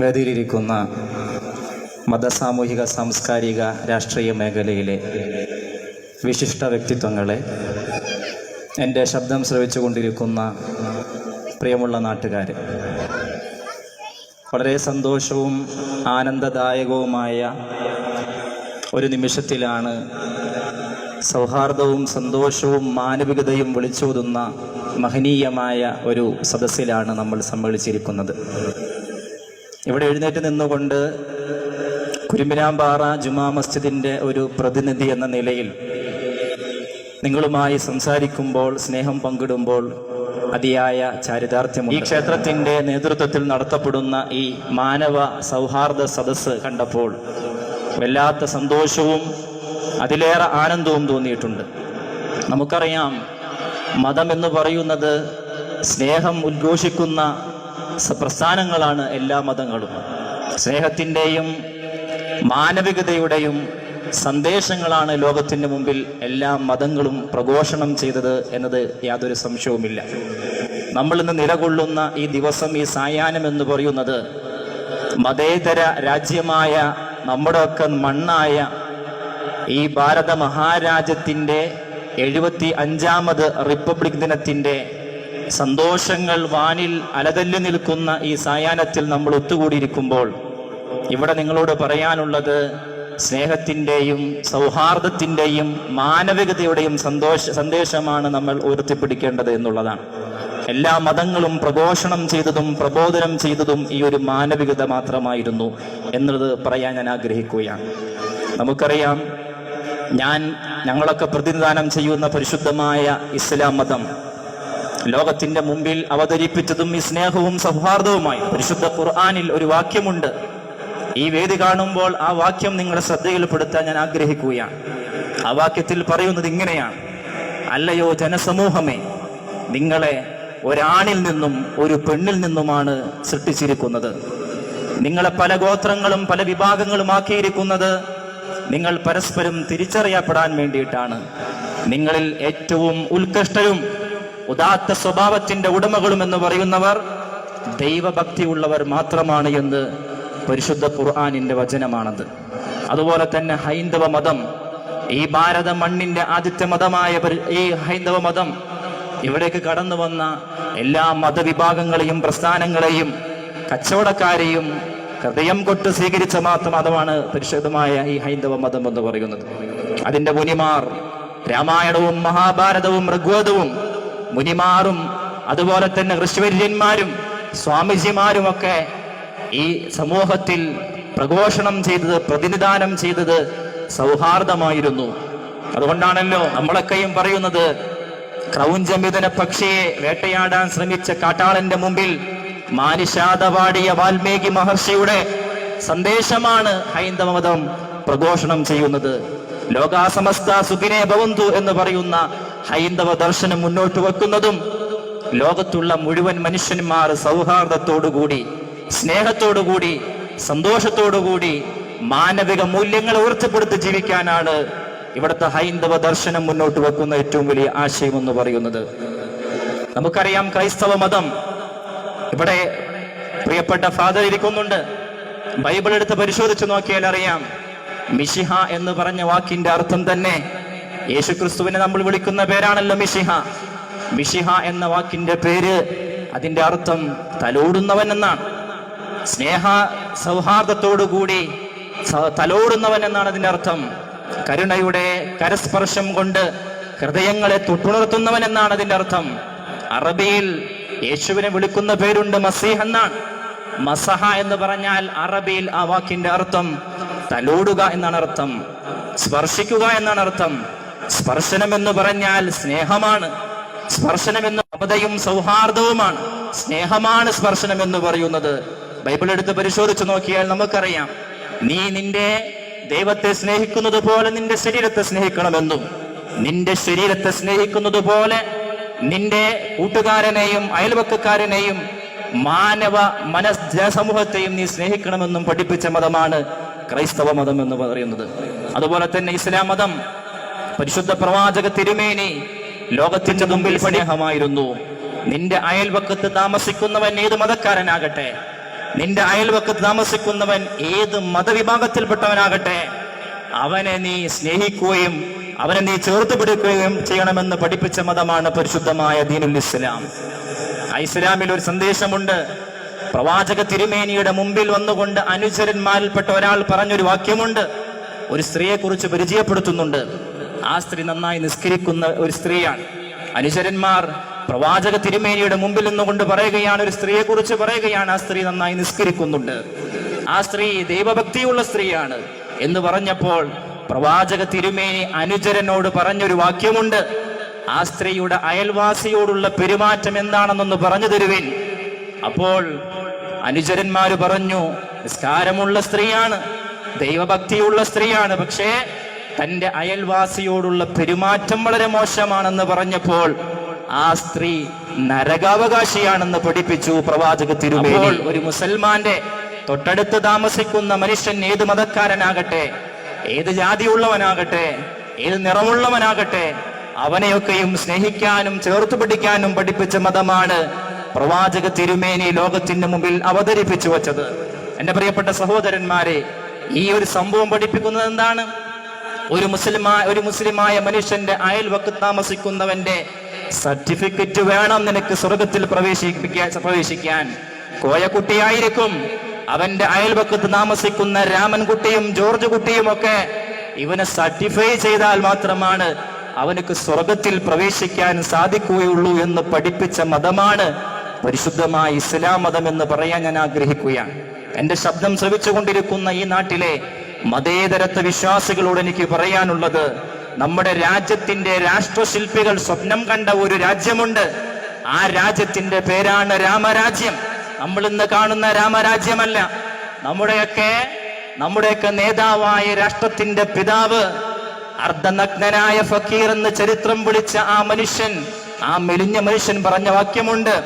വേദിയിലിരിക്കുന്ന മതസാമൂഹിക സാംസ്കാരിക രാഷ്ട്രീയ മേഖലയിലെ വിശിഷ്ട വ്യക്തിത്വങ്ങളെ എന്റെ ശബ്ദം ശ്രവിച്ചുകൊണ്ടിരിക്കുന്ന പ്രിയമുള്ള നാട്ടുകാർ വളരെ സന്തോഷവും ആനന്ദദായകവുമായ ഒരു നിമിഷത്തിലാണ് സൗഹാർദ്ദവും സന്തോഷവും മാനവികതയും വിളിച്ചോതുന്ന മഹനീയമായ ഒരു സദസ്സിലാണ് നമ്മൾ സമ്മേളിച്ചിരിക്കുന്നത്. ഇവിടെ എഴുന്നേറ്റ് നിന്നുകൊണ്ട് കുരുമ്പിനാമ്പാറ ജുമാ മസ്ജിദിന്റെ ഒരു പ്രതിനിധി എന്ന നിലയിൽ നിങ്ങളുമായി സംസാരിക്കുമ്പോൾ സ്നേഹം പങ്കിടുമ്പോൾ അതിയായ ചാരിതാർത്ഥ്യം ഈ ക്ഷേത്രത്തിന്റെ നേതൃത്വത്തിൽ നടത്തപ്പെടുന്ന ഈ മാനവ സൗഹാർദ്ദ സദസ്സ് കണ്ടപ്പോൾ വല്ലാത്ത സന്തോഷവും അതിലേറെ ആനന്ദവും തോന്നിയിട്ടുണ്ട്. നമുക്കറിയാം മതം എന്ന് പറയുന്നത് സ്നേഹം ഉദ്ഘോഷിക്കുന്ന പ്രസ്ഥാനങ്ങളാണ് എല്ലാ മതങ്ങളും. സ്നേഹത്തിന്റെയും മാനവികതയുടെയും സന്ദേശങ്ങളാണ് ലോകത്തിന് മുമ്പിൽ എല്ലാ മതങ്ങളും പ്രഘോഷണം ചെയ്തത് എന്നത് യാതൊരു സംശയവുമില്ല. നമ്മൾ ഇന്ന് നിലകൊള്ളുന്ന ഈ ദിവസം ഈ സായാഹ്നം എന്ന് പറയുന്നത് മതേതര രാജ്യമായ നമ്മുടെയൊക്കെ മണ്ണായ ഈ ഭാരത മഹാരാജ്യത്തിന്റെ എഴുപത്തി അഞ്ചാമത് റിപ്പബ്ലിക് ദിനത്തിന്റെ സന്തോഷങ്ങൾ വാനിൽ അലതല്ലി നിൽക്കുന്ന ഈ സായാഹ്നത്തിൽ നമ്മൾ ഒത്തുകൂടിയിരിക്കുമ്പോൾ ഇവിടെ നിങ്ങളോട് പറയാനുള്ളത് സ്നേഹത്തിന്റെയും സൗഹാർദ്ദത്തിന്റെയും മാനവികതയുടെയും സന്തോഷ സന്ദേശമാണ് നമ്മൾ ഉയർത്തിപ്പിടിക്കേണ്ടത് എന്നുള്ളതാണ്. എല്ലാ മതങ്ങളും പ്രഘോഷണം ചെയ്തതും പ്രബോധനം ചെയ്തതും ഈ ഒരു മാനവികത മാത്രമായിരുന്നു എന്നുള്ളത് പറയാൻ ഞാൻ ആഗ്രഹിക്കുകയാണ്. നമുക്കറിയാം ഞാൻ ഞങ്ങളൊക്കെ പ്രതിനിധാനം ചെയ്യുന്ന പരിശുദ്ധമായ ഇസ്ലാം മതം ലോകത്തിന്റെ മുമ്പിൽ അവതരിപ്പിച്ചതും ഈ സ്നേഹവും സൗഹാർദ്ദവുമായി പരിശുദ്ധ ഖുർആാനിൽ ഒരു വാക്യമുണ്ട്. ഈ വേദി കാണുമ്പോൾ ആ വാക്യം നിങ്ങളുടെ ശ്രദ്ധയിൽപ്പെടുത്താൻ ഞാൻ ആഗ്രഹിക്കുകയാണ്. ആ വാക്യത്തിൽ പറയുന്നത് ഇങ്ങനെയാണ്. അല്ലയോ ജനസമൂഹമേ നിങ്ങളെ ഒരാണിൽ നിന്നും ഒരു പെണ്ണിൽ നിന്നുമാണ് സൃഷ്ടിച്ചിരിക്കുന്നത്. നിങ്ങളെ പല ഗോത്രങ്ങളും പല വിഭാഗങ്ങളും ആക്കിയിരിക്കുന്നത് നിങ്ങൾ പരസ്പരം തിരിച്ചറിയപ്പെടാൻ വേണ്ടിയിട്ടാണ്. നിങ്ങളിൽ ഏറ്റവും ഉത്കൃഷ്ടരും ഉദാത്ത സ്വഭാവത്തിന്റെ ഉടമകളും എന്ന് പറയുന്നവർ ദൈവഭക്തിയുള്ളവർ മാത്രമാണ് എന്ന് പരിശുദ്ധ ഖുർആാനിന്റെ വചനമാണത്. അതുപോലെ തന്നെ ഹൈന്ദവ മതം ഈ ഭാരത മണ്ണിന്റെ ആദ്യത്തെ മതമായ ഈ ഹൈന്ദവ മതം ഇവിടേക്ക് കടന്നു വന്ന എല്ലാ മതവിഭാഗങ്ങളെയും പ്രസ്ഥാനങ്ങളെയും കച്ചവടക്കാരെയും ഹൃദയം കൊട്ട് സ്വീകരിച്ച മാത്രം മതമാണ് പരിശുദ്ധമായ ഈ ഹൈന്ദവ മതം എന്ന് പറയുന്നത്. അതിന്റെ മുനിമാർ രാമായണവും മഹാഭാരതവും ഋഗ്വേദവും മുനിമാറും അതുപോലെ തന്നെ ഋഷിവര്യന്മാരും സ്വാമിജിമാരുമൊക്കെ ഈ സമൂഹത്തിൽ പ്രഘോഷണം ചെയ്തത് പ്രതിനിധാനം ചെയ്തത് സൗഹാർദ്ദമായിരുന്നു. അതുകൊണ്ടാണല്ലോ നമ്മളൊക്കെയും പറയുന്നത് ക്രൗഞ്ചമിതന പക്ഷിയെ വേട്ടയാടാൻ ശ്രമിച്ച കാട്ടാളന്റെ മുമ്പിൽ മാനിഷാദവാടിയ വാൽമീകി മഹർഷിയുടെ സന്ദേശമാണ് ഹൈന്ദവ മതം പ്രഘോഷണം ചെയ്യുന്നത്. ലോകാസമസ്ത സുഖിനെ ഭവന്തു എന്ന് പറയുന്ന ഹൈന്ദവ ദർശനം മുന്നോട്ട് വെക്കുന്നതും ലോകത്തുള്ള മുഴുവൻ മനുഷ്യന്മാർ സൗഹാർദ്ദത്തോടുകൂടി സ്നേഹത്തോടുകൂടി സന്തോഷത്തോടുകൂടി മാനവിക മൂല്യങ്ങൾ ഉയർത്തിപ്പെടുത്തി ജീവിക്കാനാണ് ഇവിടുത്തെ ഹൈന്ദവ ദർശനം മുന്നോട്ട് വെക്കുന്ന ഏറ്റവും വലിയ ആശയം എന്ന് പറയുന്നത്. നമുക്കറിയാം ക്രൈസ്തവ മതം ഇവിടെ പ്രിയപ്പെട്ട ഫാദർ ഇരിക്കുന്നുണ്ട്. ബൈബിൾ എടുത്ത് പരിശോധിച്ച് നോക്കിയാൽ അറിയാം മിഷിഹ എന്ന് പറഞ്ഞ വാക്കിന്റെ അർത്ഥം തന്നെ യേശുക്രിസ്തുവിനെ നമ്മൾ വിളിക്കുന്ന പേരാണല്ലോ മിഷിഹ മിഷിഹ എന്ന വാക്കിന്റെ പേര് അതിന്റെ അർത്ഥം തലോടുന്നവൻ എന്നാണ് സ്നേഹ സൗഹാർദ്ദത്തോടുകൂടി തലോടുന്നവൻ എന്നാണ് അതിന്റെ അർത്ഥം. കരുണയുടെ കരസ്പർശം കൊണ്ട് ഹൃദയങ്ങളെ തൊട്ടുണർത്തുന്നവൻ എന്നാണ് അതിന്റെ അർത്ഥം. അറബിയിൽ യേശുവിനെ വിളിക്കുന്ന പേരുണ്ട് മസീഹ് എന്നാണ്. മസഹ എന്ന് പറഞ്ഞാൽ അറബിയിൽ ആ വാക്കിന്റെ അർത്ഥം തലോടുക എന്നാണ് അർത്ഥം. സ്പർശിക്കുക എന്നാണ് അർത്ഥം. സ്പർശനം എന്ന് പറഞ്ഞാൽ സ്നേഹമാണ്. സ്പർശനം എന്ന് മമതയും സൗഹാർദ്ദവുമാണ്. സ്നേഹമാണ് സ്പർശനം എന്ന് പറയുന്നത്. ബൈബിൾ എടുത്ത് പരിശോധിച്ചു നോക്കിയാൽ നമുക്കറിയാം. നീ നിന്റെ ദൈവത്തെ സ്നേഹിക്കുന്നത് പോലെ നിന്റെ ശരീരത്തെ സ്നേഹിക്കണമെന്നും നിന്റെ ശരീരത്തെ സ്നേഹിക്കുന്നത് പോലെ നിന്റെ കൂട്ടുകാരനെയും അയൽവക്കക്കാരനെയും മാനവ മനസ് സമൂഹത്തെയും നീ സ്നേഹിക്കണമെന്നും പഠിപ്പിച്ച മതമാണ് ക്രൈസ്തവ മതം എന്ന് പറയുന്നത്. അതുപോലെ തന്നെ ഇസ്ലാം മതം പരിശുദ്ധ പ്രവാചക തിരുമേനി ലോകത്തിന്റെ മുമ്പിൽ സ്നേഹമായിരുന്നു. നിന്റെ അയൽവക്കത്ത് താമസിക്കുന്നവൻ ഏത് മതക്കാരനാകട്ടെ? നിന്റെ അയൽവക്കത്ത് താമസിക്കുന്നവൻ ഏത് മതവിഭാഗത്തിൽപ്പെട്ടവനാകട്ടെ? അവനെ നീ സ്നേഹിക്കുകയും അവനെ നീ ചേർത്ത് പിടിക്കുകയും ചെയ്യണമെന്ന് പഠിപ്പിച്ച മതമാണ് പരിശുദ്ധമായ ദീനുൽ ഇസ്ലാം. ഇസ്ലാമിൽ ഒരു സന്ദേശമുണ്ട്. പ്രവാചക തിരുമേനിയുടെ മുമ്പിൽ വന്നുകൊണ്ട് അനുചരന്മാരിൽപ്പെട്ട ഒരാൾ പറഞ്ഞൊരു വാക്യമുണ്ട്. ഒരു സ്ത്രീയെക്കുറിച്ച് പരിചയപ്പെടുത്തുന്നുണ്ട്. ആ സ്ത്രീ നന്നായി നിസ്കരിക്കുന്ന ഒരു സ്ത്രീയാണ്. അനുചരന്മാർ പ്രവാചക തിരുമേനിയുടെ മുമ്പിൽ നിന്നുകൊണ്ട് പറയുകയാണ് ഒരു സ്ത്രീയെ കുറിച്ച് പറയുകയാണ് ആ സ്ത്രീ നന്നായി നിസ്കരിക്കുന്നുണ്ട്. ആ സ്ത്രീ ദൈവഭക്തിയുള്ള സ്ത്രീയാണ് എന്ന് പറഞ്ഞപ്പോൾ പ്രവാചക തിരുമേനി അനുചരനോട് പറഞ്ഞൊരു വാക്യമുണ്ട്. ആ സ്ത്രീയുടെ അയൽവാസിയോടുള്ള പെരുമാറ്റം എന്താണെന്നൊന്ന് പറഞ്ഞു തരുവിൻ. അപ്പോൾ അനുചരന്മാര് പറഞ്ഞു നിസ്കാരമുള്ള സ്ത്രീയാണ് ദൈവഭക്തിയുള്ള സ്ത്രീയാണ് പക്ഷേ തന്റെ അയൽവാസിയോടുള്ള പെരുമാറ്റം വളരെ മോശമാണെന്ന് പറഞ്ഞപ്പോൾ ആ സ്ത്രീ നരകാവകാശിയാണെന്ന് പഠിപ്പിച്ചു പ്രവാചക തിരുമേനി. ഒരു മുസൽമാന്റെ തൊട്ടടുത്ത് താമസിക്കുന്ന മനുഷ്യൻ ഏത് മതക്കാരനാകട്ടെ ഏത് ജാതിയുള്ളവനാകട്ടെ ഏത് നിറമുള്ളവനാകട്ടെ അവനെയൊക്കെയും സ്നേഹിക്കാനും ചേർത്ത് പിടിക്കാനും പഠിപ്പിച്ച മതമാണ് പ്രവാചക തിരുമേനി ലോകത്തിന്റെ മുമ്പിൽ അവതരിപ്പിച്ചു വച്ചത്. എന്റെ പ്രിയപ്പെട്ട സഹോദരന്മാരെ ഈ ഒരു സംഭവം പഠിപ്പിക്കുന്നത് എന്താണ്? ഒരു മുസ്ലിമായ ഒരു മുസ്ലിമായ മനുഷ്യന്റെ അയൽവക്ക് താമസിക്കുന്നവന്റെ സർട്ടിഫിക്കറ്റ് വേണം നിനക്ക് സ്വർഗത്തിൽ പ്രവേശിപ്പിക്കാൻ പ്രവേശിക്കാൻ. കോയക്കുട്ടിയായിരിക്കും അവന്റെ അയൽവക്കത്ത് താമസിക്കുന്ന രാമൻകുട്ടിയും ജോർജ് കുട്ടിയും ഒക്കെ ഇവനെ സർട്ടിഫൈ ചെയ്താൽ മാത്രമാണ് അവനക്ക് സ്വർഗത്തിൽ പ്രവേശിക്കാൻ സാധിക്കുകയുള്ളൂ എന്ന് പഠിപ്പിച്ച മതമാണ് പരിശുദ്ധമായ ഇസ്ലാം മതം എന്ന് പറയാൻ ഞാൻ ആഗ്രഹിക്കുകയാണ്. എന്റെ ശബ്ദം ശ്രവിച്ചുകൊണ്ടിരിക്കുന്ന ഈ നാട്ടിലെ മതേതരത്വ വിശ്വാസികളോട് എനിക്ക് പറയാനുള്ളത് നമ്മുടെ രാജ്യത്തിന്റെ രാഷ്ട്രശില്പികൾ സ്വപ്നം കണ്ട ഒരു രാജ്യമുണ്ട്. ആ രാജ്യത്തിന്റെ പേരാണ് രാമരാജ്യം. നമ്മൾ ഇന്ന് കാണുന്ന രാമരാജ്യമല്ല. നമ്മുടെയൊക്കെ നമ്മുടെയൊക്കെ നേതാവായ രാഷ്ട്രത്തിന്റെ പിതാവ് അർദ്ധനഗ്നനായ ഫക്കീർ എന്ന് ചരിത്രം വിളിച്ച ആ മനുഷ്യൻ ആ മെലിഞ്ഞ മനുഷ്യൻ പറഞ്ഞ വാക്യമുണ്ട്.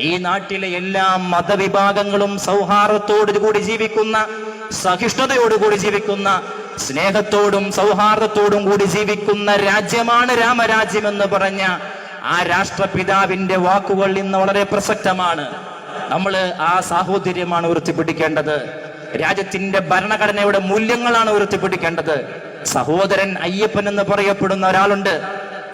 ഈ നാട്ടിലെ എല്ലാ മതവിഭാഗങ്ങളും സൗഹാർദ്ദത്തോടു കൂടി ജീവിക്കുന്ന സഹിഷ്ണുതയോടുകൂടി ജീവിക്കുന്ന സ്നേഹത്തോടും സൗഹാർദ്ദത്തോടും കൂടി ജീവിക്കുന്ന രാജ്യമാണ് രാമരാജ്യം എന്ന് പറഞ്ഞ ആ രാഷ്ട്രപിതാവിന്റെ വാക്കുകൾ ഇന്ന് വളരെ പ്രസക്തമാണ്. നമ്മൾ ആ സാഹോദര്യമാണ് ഉയർത്തിപ്പിടിക്കേണ്ടത് രാജ്യത്തിന്റെ ഭരണഘടനയുടെ മൂല്യങ്ങളാണ് ഉയർത്തിപ്പിടിക്കേണ്ടത് സഹോദരൻ അയ്യപ്പൻ എന്ന് പറയപ്പെടുന്ന ഒരാളുണ്ട്.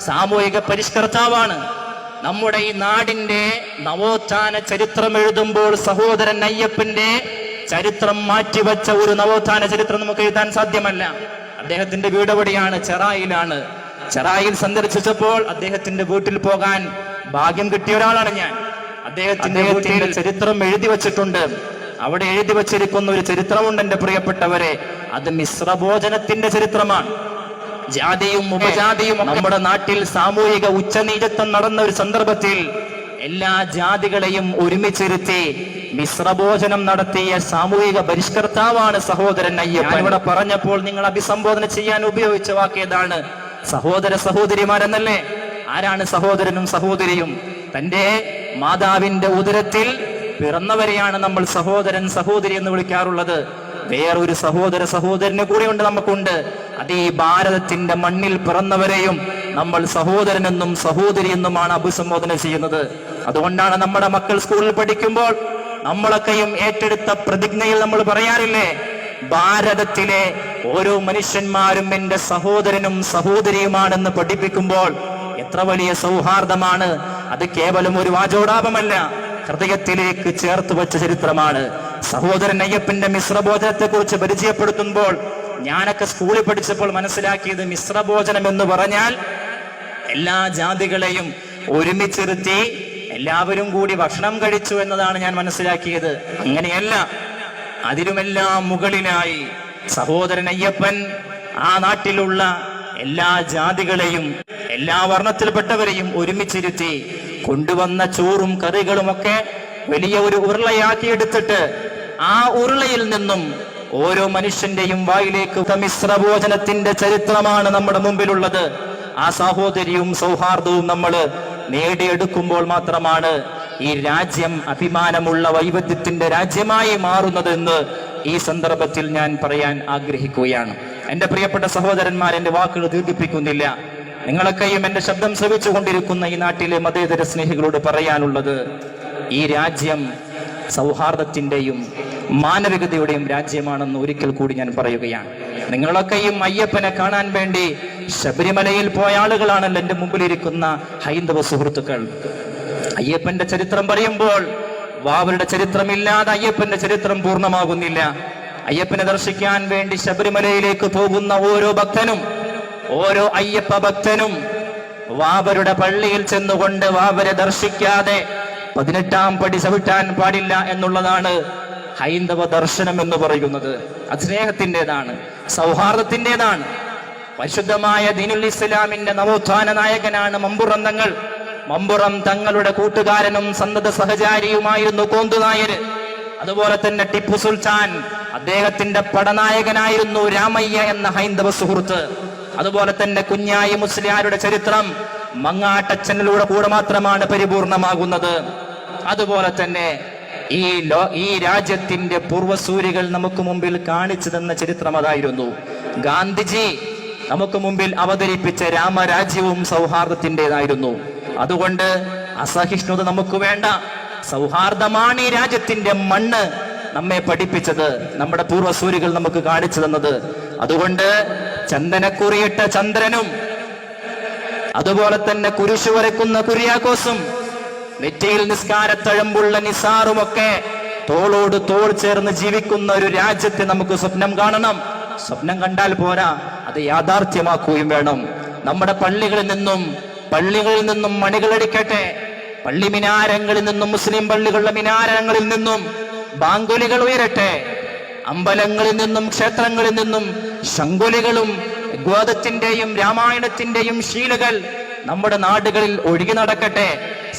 സാമൂഹിക പരിഷ്കർത്താവാണ്. നമ്മുടെ ഈ നാടിന്റെ നവോത്ഥാന ചരിത്രം എഴുതുമ്പോൾ സഹോദരൻ അയ്യപ്പന്റെ ചരിത്രം മാറ്റിവെച്ച ഒരു നവോത്ഥാന ചരിത്രം നമുക്ക് എഴുതാൻ സാധ്യമല്ല. അദ്ദേഹത്തിന്റെ വീട് എവിടെയാണ് ചെറായിലാണ്. ചെറായിൽ സന്ദർശിച്ചപ്പോൾ അദ്ദേഹത്തിന്റെ വീട്ടിൽ പോകാൻ ഭാഗ്യം കിട്ടിയ ഒരാളാണ് ഞാൻ. അദ്ദേഹത്തിന്റെ വീട്ടിൽ ചരിത്രം എഴുതി വച്ചിട്ടുണ്ട്. അവിടെ എഴുതി വച്ചിരിക്കുന്ന ഒരു ചരിത്രമുണ്ട് എന്റെ പ്രിയപ്പെട്ടവരെ. അത് മിശ്രഭോജനത്തിന്റെ ചരിത്രമാണ്. ജാതിയും ഉപജാതിയും നമ്മുടെ നാട്ടിൽ സാമൂഹിക ഉച്ചനീചത്വം നടന്ന ഒരു സന്ദർഭത്തിൽ എല്ലാ ജാതികളെയും ഒരുമിച്ചിരുത്തി മിശ്രഭോജനം നടത്തിയ സാമൂഹിക പരിഷ്കർത്താവാണ് സഹോദരൻ അയ്യപ്പൻ. ഇവിടെ പറഞ്ഞപ്പോൾ നിങ്ങൾ അഭിസംബോധന ചെയ്യാൻ ഉപയോഗിച്ച വാക്കേതാണ് സഹോദര സഹോദരിമാരെന്നല്ലേ? ആരാണ് സഹോദരനും സഹോദരിയും? തന്റെ മാതാവിന്റെ ഉദരത്തിൽ പിറന്നവരെയാണ് നമ്മൾ സഹോദരൻ സഹോദരി എന്ന് വിളിക്കാറുള്ളത്. വേറൊരു സഹോദര സഹോദരന് കൂടെയുണ്ട് നമുക്കുണ്ട്. അത് ഈ ഭാരതത്തിന്റെ മണ്ണിൽ പിറന്നവരെയും നമ്മൾ സഹോദരനെന്നും സഹോദരി എന്നുമാണ് അഭിസംബോധന ചെയ്യുന്നത്. അതുകൊണ്ടാണ് നമ്മുടെ മക്കൾ സ്കൂളിൽ പഠിക്കുമ്പോൾ നമ്മളൊക്കെയും ഏറ്റെടുത്ത പ്രതിജ്ഞയിൽ നമ്മൾ പറയാറില്ലേ ഭാരതത്തിലെ ഓരോ മനുഷ്യന്മാരും എന്റെ സഹോദരനും സഹോദരിയുമാണെന്ന് പഠിപ്പിക്കുമ്പോൾ എത്ര വലിയ സൗഹാർദ്ദമാണ്. അത് കേവലം ഒരു വാചോടാപമല്ല ഹൃദയത്തിലേക്ക് ചേർത്ത് വെച്ച ചരിത്രമാണ്. സഹോദരൻ അയ്യപ്പന്റെ മിശ്രഭോജനത്തെ കുറിച്ച് പരിചയപ്പെടുത്തുമ്പോൾ ഞാനൊക്കെ സ്കൂളിൽ പഠിച്ചപ്പോൾ മനസ്സിലാക്കിയത് മിശ്രഭോജനം എന്ന് പറഞ്ഞാൽ എല്ലാ ജാതികളെയും ഒരുമിച്ചിരുത്തി എല്ലാവരും കൂടി ഭക്ഷണം കഴിച്ചു എന്നതാണ് ഞാൻ മനസ്സിലാക്കിയത്. അങ്ങനെയല്ല അതിലുമെല്ലാം മുകളിലായി സഹോദരൻ അയ്യപ്പൻ ആ നാട്ടിലുള്ള എല്ലാ ജാതികളെയും എല്ലാ വർണത്തിൽപ്പെട്ടവരെയും ഒരുമിച്ചിരുത്തി കൊണ്ടുവന്ന ചോറും കറികളുമൊക്കെ വലിയ ഒരു ഉരുളയാക്കി എടുത്തിട്ട് ആ ഉരുളയിൽ നിന്നും ഓരോ മനുഷ്യന്റെയും വായിലേക്ക് മിശ്രഭോജനത്തിന്റെ ചരിത്രമാണ് നമ്മുടെ മുമ്പിലുള്ളത്. ആ സാഹോദര്യവും സൗഹാർദ്ദവും നമ്മൾ നേടിയെടുക്കുമ്പോൾ മാത്രമാണ് ഈ രാജ്യം അഭിമാനമുള്ള വൈവിധ്യത്തിന്റെ രാജ്യമായി മാറുന്നതെന്ന് ഈ സന്ദർഭത്തിൽ ഞാൻ പറയാൻ ആഗ്രഹിക്കുകയാണ്. എന്റെ പ്രിയപ്പെട്ട സഹോദരന്മാർ എന്റെ വാക്കുകൾ ദീർഘിപ്പിക്കുന്നില്ല. നിങ്ങളൊക്കെയും എന്റെ ശബ്ദം ശ്രവിച്ചു കൊണ്ടിരിക്കുന്ന ഈ നാട്ടിലെ മതേതര സ്നേഹികളോട് പറയാനുള്ളത് ഈ രാജ്യം സൗഹാർദ്ദത്തിന്റെയും മാനവികതയുടെയും രാജ്യമാണെന്ന് ഒരിക്കൽ കൂടി ഞാൻ പറയുകയാണ്. നിങ്ങളൊക്കെയും അയ്യപ്പനെ കാണാൻ വേണ്ടി ശബരിമലയിൽ പോയ ആളുകളാണല്ലോ എന്റെ മുമ്പിലിരിക്കുന്ന ഹൈന്ദവ സുഹൃത്തുക്കൾ. അയ്യപ്പന്റെ ചരിത്രം പറയുമ്പോൾ വാവരുടെ ചരിത്രമില്ലാതെ അയ്യപ്പന്റെ ചരിത്രം പൂർണമാകുന്നില്ല. അയ്യപ്പനെ ദർശിക്കാൻ വേണ്ടി ശബരിമലയിലേക്ക് പോകുന്ന ഓരോ ഭക്തനും ഓരോ അയ്യപ്പ ഭക്തനും വാവരുടെ പള്ളിയിൽ ചെന്നുകൊണ്ട് വാവരെ ദർശിക്കാതെ പതിനെട്ടാം പടി ചവിട്ടാൻ പാടില്ല എന്നുള്ളതാണ് ഹൈന്ദവ ദർശനം എന്ന് പറയുന്നത്. അത് സ്നേഹത്തിന്റെതാണ് സൗഹാർദ്ദത്തിന്റെതാണ്. പരിശുദ്ധമായ ദീനുൽ ഇസ്ലാമിന്റെ നവോത്ഥാന നായകനാണ് മമ്പുറം തങ്ങൾ. മമ്പുറം തങ്ങളുടെ കൂട്ടുകാരനും സന്തത സഹചാരിയുമായിരുന്നു കോന്തു നായർ. അതുപോലെ തന്നെ ടിപ്പു സുൽത്താൻ അദ്ദേഹത്തിന്റെ പടനായകനായിരുന്നു രാമയ്യ എന്ന ഹൈന്ദവ സുഹൃത്ത്. അതുപോലെ തന്നെ കുഞ്ഞായി മുസ്ലിയാരുടെ ചരിത്രം മങ്ങാട്ടച്ചനിലൂടെ കൂടെ മാത്രമാണ് പരിപൂർണമാകുന്നത്. അതുപോലെ തന്നെ ഈ ലോ ഈ രാജ്യത്തിന്റെ പൂർവസൂരികൾ നമുക്ക് മുമ്പിൽ കാണിച്ചു തന്ന ചരിത്രം അതായിരുന്നു. ഗാന്ധിജി നമുക്ക് മുമ്പിൽ അവതരിപ്പിച്ച രാമരാജ്യവും സൗഹാർദ്ദത്തിന്റെതായിരുന്നു. അതുകൊണ്ട് അസഹിഷ്ണുത നമുക്ക് വേണ്ട. സൗഹാർദ്ദമാണ് ഈ രാജ്യത്തിന്റെ മണ്ണ് നമ്മെ പഠിപ്പിച്ചത് നമ്മുടെ പൂർവസൂരികൾ നമുക്ക് കാണിച്ചു തന്നത്. അതുകൊണ്ട് ചന്ദനക്കുറിയിട്ട ചന്ദ്രനും അതുപോലെ തന്നെ കുരിശു വരയ്ക്കുന്ന കുര്യാക്കോസും നെറ്റിയിൽ നിസ്കാരത്തഴമ്പുള്ള നിസാറുമൊക്കെ തോളോട് തോൾ ചേർന്ന് ജീവിക്കുന്ന ഒരു രാജ്യത്തെ നമുക്ക് സ്വപ്നം കാണണം. സ്വപ്നം കണ്ടാൽ പോരാ. അത് യാഥാർത്ഥ്യമാക്കുകയും വേണം. നമ്മുടെ പള്ളികളിൽ നിന്നും പള്ളികളിൽ നിന്നും മണികളടിക്കട്ടെ പള്ളി മിനാരങ്ങളിൽ നിന്നും മുസ്ലിം പള്ളികളുടെ മിനാരങ്ങളിൽ നിന്നും ബാങ്കുലികൾ ഉയരട്ടെ. അമ്പലങ്ങളിൽ നിന്നും ക്ഷേത്രങ്ങളിൽ നിന്നും ശങ്കുലികളും ഗോതത്തിന്റെയും രാമായണത്തിന്റെയും ശീലകൾ നമ്മുടെ നാടുകളിൽ ഒഴുകി നടക്കട്ടെ.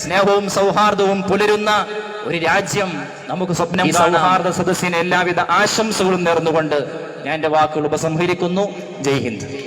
സ്നേഹവും സൗഹാർദ്ദവും പുലരുന്ന ഒരു രാജ്യം നമുക്ക് സ്വപ്നം സൗഹാർദ്ദ സദസ്സിന് എല്ലാവിധ ആശംസകളും നേർന്നുകൊണ്ട് ഞാൻ എന്റെ വാക്കുകൾ ഉപസംഹരിക്കുന്നു. ജയ് ഹിന്ദ്.